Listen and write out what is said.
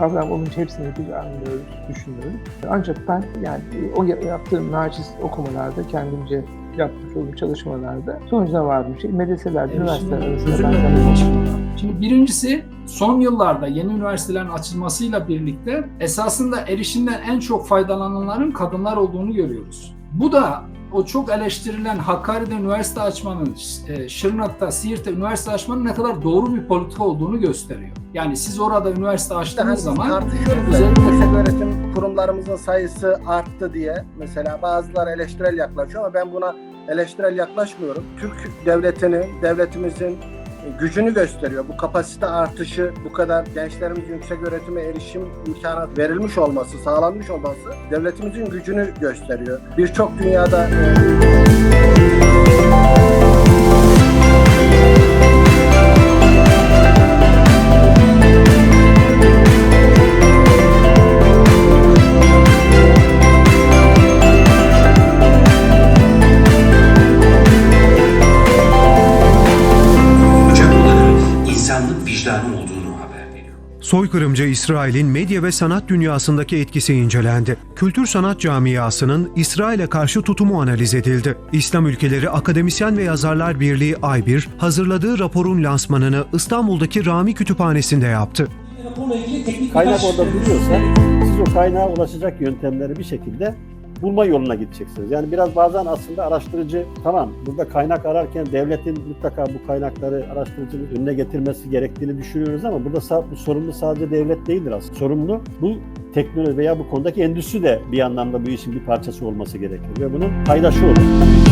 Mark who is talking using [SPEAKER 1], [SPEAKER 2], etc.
[SPEAKER 1] Kavram olunca hepsini biz anlıyoruz, düşünüyoruz. Ancak ben yani o ya- yaptığım naçiz okumalarda kendimce yapmış olduğum çalışmalarda sonucuna vardım. Şey, medreseler, üniversiteler arasında.
[SPEAKER 2] Şimdi birincisi son yıllarda yeni üniversitelerin açılmasıyla birlikte esasında erişimden en çok faydalananların kadınlar olduğunu görüyoruz. Bu da o çok eleştirilen Hakkari'de üniversite açmanın, e, Şırnak'ta, Siirt'te üniversite açmanın ne kadar doğru bir politika olduğunu gösteriyor. Yani siz orada üniversite açtığınız zaman
[SPEAKER 3] tartışıyoruz yüksek öğretim kurumlarımızın sayısı arttı diye. Mesela bazıları eleştirel yaklaşıyor ama ben buna eleştirel yaklaşmıyorum. Türk devletinin, devletimizin gücünü gösteriyor. Bu kapasite artışı, bu kadar gençlerimiz yüksek öğretime erişim imkanı verilmiş olması, sağlanmış olması devletimizin gücünü gösteriyor. Birçok dünyada e,
[SPEAKER 4] Soykırımcı İsrail'in medya ve sanat dünyasındaki etkisi incelendi. Kültür sanat camiasının İsrail'e karşı tutumu analiz edildi. İslam Ülkeleri Akademisyen ve Yazarlar Birliği Aybir, hazırladığı raporun lansmanını İstanbul'daki Rami Kütüphanesi'nde yaptı.
[SPEAKER 5] Raporla ilgili teknik
[SPEAKER 6] Kaynak orada duruyorsa siz o kaynağa ulaşacak yöntemleri bir şekilde bulma yoluna gideceksiniz. Yani biraz bazen aslında araştırıcı tamam burada kaynak ararken devletin mutlaka bu kaynakları araştırıcının önüne getirmesi gerektiğini düşünüyoruz ama burada sorumlu sadece devlet değildir aslında. Sorumlu bu teknoloji veya bu konudaki endüstri de bir anlamda bu işin bir parçası olması gerekir ve bunun paydaşı olur.